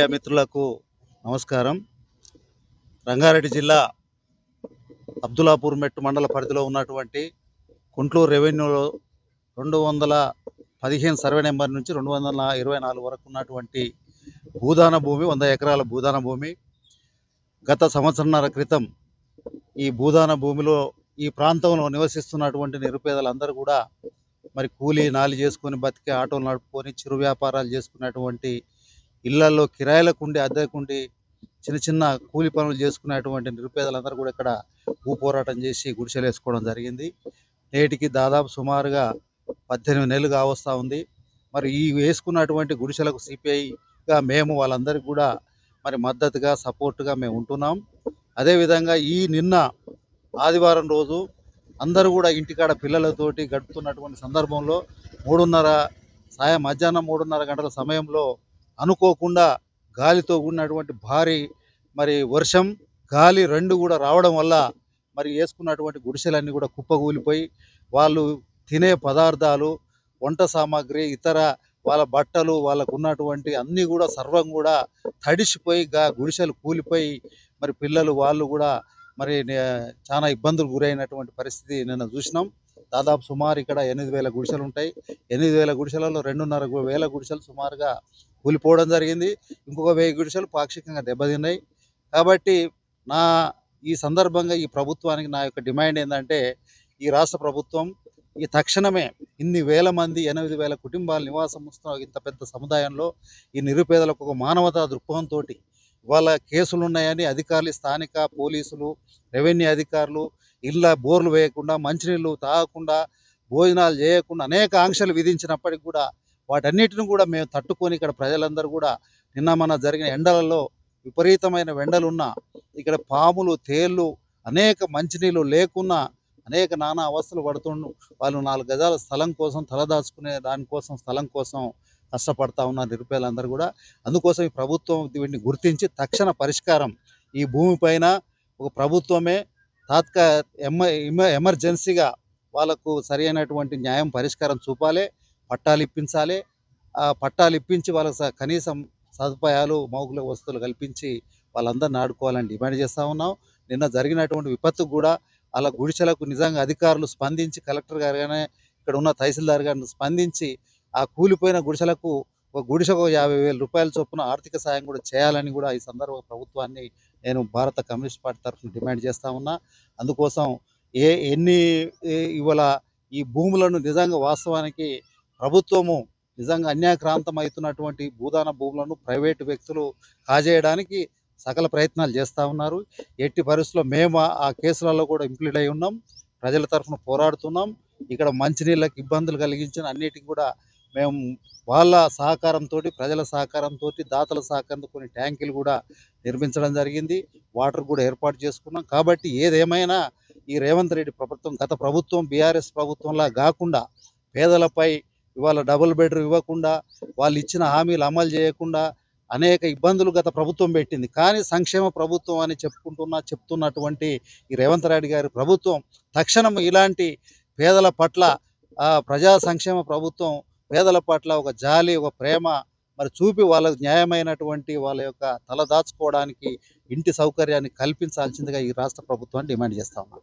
Media మిత్రులకు నమస్కారం. రంగారెడ్డి జిల్లా అబ్దులాపూర్ మెట్టు మండల పరిధిలో ఉన్నటువంటి కుంట్లూరు రెవెన్యూలో రెండు వందల పదిహేను సర్వే నెంబర్ నుంచి రెండు వందల ఇరవై నాలుగు వరకు ఉన్నటువంటి భూదాన భూమి వంద ఎకరాల భూదాన భూమి. గత సంవత్సరంన్నర క్రితం ఈ భూదాన భూమిలో ఈ ప్రాంతంలో నివసిస్తున్నటువంటి నిరుపేదలందరూ కూడా మరి కూలీ నాలి చేసుకొని బతికే ఆటోలు నడుపుకొని చిరు వ్యాపారాలు చేసుకున్నటువంటి ఇళ్ళలో కిరాయిలకు కిరాయిలకుండి అద్దెకుండి చిన్న చిన్న కూలి పనులు చేసుకునేటువంటి నిరుపేదలందరూ కూడా ఇక్కడ భూ పోరాటం చేసి గుడిసెలు వేసుకోవడం జరిగింది. నేటికి దాదాపు సుమారుగా పద్దెనిమిది నెలలు కావస్తూ ఉంది. మరి ఈ వేసుకున్నటువంటి గుడిసెలకు సిపిఐగా మేము వాళ్ళందరికీ కూడా మరి మద్దతుగా సపోర్ట్గా మేము ఉంటున్నాం. అదేవిధంగా ఈ నిన్న ఆదివారం రోజు అందరూ కూడా ఇంటికాడ పిల్లలతోటి గడుపుతున్నటువంటి సందర్భంలో మూడున్నర సాయం మధ్యాహ్నం మూడున్నర గంటల సమయంలో అనుకోకుండా గాలితో కూడినటువంటి భారీ మరి వర్షం గాలి రెండు కూడా రావడం వల్ల మరి వేసుకున్నటువంటి గుడిసెలన్నీ కూడా కుప్పగూలిపోయి వాళ్ళు తినే పదార్థాలు వంట సామాగ్రి ఇతర వాళ్ళ బట్టలు వాళ్ళకు ఉన్నటువంటి అన్నీ కూడా సర్వం కూడా తడిసిపోయి గా గుడిసెలు కూలిపోయి మరి పిల్లలు వాళ్ళు కూడా మరి నే- చాలా ఇబ్బందులు గురైనటువంటి పరిస్థితి నిన్న చూసినాం. దాదాపు సుమారు ఇక్కడ ఎనిమిది వేల గుడిసెలు ఉంటాయి. ఎనిమిది వేల గుడిసెలలో రెండున్నర వేల గుడిసెలు సుమారుగా కూలిపోవడం జరిగింది. ఇంకొక వెయ్యి గుడిసెలు పాక్షికంగా దెబ్బతిన్నాయి. కాబట్టి నా ఈ సందర్భంగా ఈ ప్రభుత్వానికి నా యొక్క డిమాండ్ ఏంటంటే ఈ రాష్ట్ర ప్రభుత్వం ఈ తక్షణమే ఇన్ని వేల మంది ఎనిమిది వేల కుటుంబాలు నివాసం వస్తున్న ఇంత పెద్ద సముదాయంలో. ఈ నిరుపేదలకు ఒక మానవతా దృక్పథంతో ఇవాళ కేసులు ఉన్నాయని అధికారులు స్థానిక పోలీసులు రెవెన్యూ అధికారులు ఇళ్ళ బోర్లు వేయకుండా మంచినీళ్ళు తాగకుండా భోజనాలు చేయకుండా అనేక ఆంక్షలు విధించినప్పటికి కూడా వాటన్నిటిని కూడా మేము తట్టుకొని ఇక్కడ ప్రజలందరూ కూడా నిన్న మన జరిగిన ఎండలలో విపరీతమైన ఎండలున్న ఇక్కడ పాములు తేళ్ళు అనేక మంచినీళ్ళు లేకున్నా అనేక నానా అవస్థలు పడుతుండు వాళ్ళు నాలుగు గజాల స్థలం కోసం తలదాచుకునే దానికోసం స్థలం కోసం కష్టపడతా ఉన్న నిరుపేదలందరూ కూడా అందుకోసం ఈ ప్రభుత్వం వీటిని గుర్తించి తక్షణ పరిష్కారం ఈ భూమిపైన ఒక ప్రభుత్వమే తాత్కా ఎమ ఎమ- ఎమర్జెన్సీగా వాళ్ళకు సరైనటువంటి న్యాయం పరిష్కారం చూపాలి. పట్టాలు ఇప్పించాలి. ఆ పట్టాలు ఇప్పించి వాళ్ళకి కనీసం సదుపాయాలు మౌలిక వస్తువులు కల్పించి వాళ్ళందరిని ఆడుకోవాలని డిమాండ్ చేస్తూ ఉన్నాం. నిన్న జరిగినటువంటి విపత్తు కూడా అలా గుడిసెలకు నిజంగా అధికారులు స్పందించి కలెక్టర్ గారు కానీ ఇక్కడ ఉన్న తహసీల్దార్ గారిని స్పందించి ఆ కూలిపోయిన గుడిసెలకు ఒక గుడిసెకు యాభై వేల రూపాయల చొప్పున ఆర్థిక సాయం కూడా చేయాలని కూడా ఈ సందర్భ ప్రభుత్వాన్ని నేను భారత కమ్యూనిస్ట్ పార్టీ తరఫున డిమాండ్ చేస్తా ఉన్నా. అందుకోసం ఏ ఎన్ని ఇవాళ ఈ భూములను నిజంగా వాస్తవానికి ప్రభుత్వము నిజంగా అన్యాక్రాంతం అవుతున్నటువంటి భూదాన భూములను ప్రైవేటు వ్యక్తులు కాజేయడానికి సకల ప్రయత్నాలు చేస్తూ ఉన్నారు. ఎట్టి పరిస్థితుల్లో మేము ఆ- కేసులలో కూడా ఇంప్లీడ్ అయి ఉన్నాం. ప్రజల తరఫున పోరాడుతున్నాం. ఇక్కడ మంచినీళ్ళకి ఇబ్బందులు కలిగించిన అన్నిటికి కూడా మేము వాళ్ళ సహకారంతో ప్రజల సహకారంతో దాతల సహకారంతో కొన్ని ట్యాంకులు కూడా నిర్మించడం జరిగింది. వాటర్ కూడా ఏర్పాటు చేసుకున్నాం. కాబట్టి ఏదేమైనా ఈ రేవంత్ రెడ్డి ప్రభుత్వం గత ప్రభుత్వం బీఆర్ఎస్ ప్రభుత్వంలా కాకుండా పేదలపై ఇవాళ డబుల్ బెడ్రూమ్ ఇవ్వకుండా వాళ్ళు ఇచ్చిన హామీలు అమలు చేయకుండా అనేక ఇబ్బందులు గత ప్రభుత్వం పెట్టింది. కానీ సంక్షేమ ప్రభుత్వం అని చెప్పుకుంటున్న చెప్తున్నటువంటి ఈ రేవంత్ రెడ్డి గారి ప్రభుత్వం తక్షణం ఇలాంటి పేదల పట్ల ఆ, ప్రజా సంక్షేమ ప్రభుత్వం పేదల పట్ల ఒక జాలి ఒక ప్రేమ మరి చూపి వాళ్ళకు న్యాయమైనటువంటి వాళ్ళ యొక్క తల దాచుకోవడానికి ఇంటి సౌకర్యాన్ని కల్పించాల్సిందిగా ఈ రాష్ట్ర ప్రభుత్వాన్ని డిమాండ్ చేస్తా ఉన్నాం.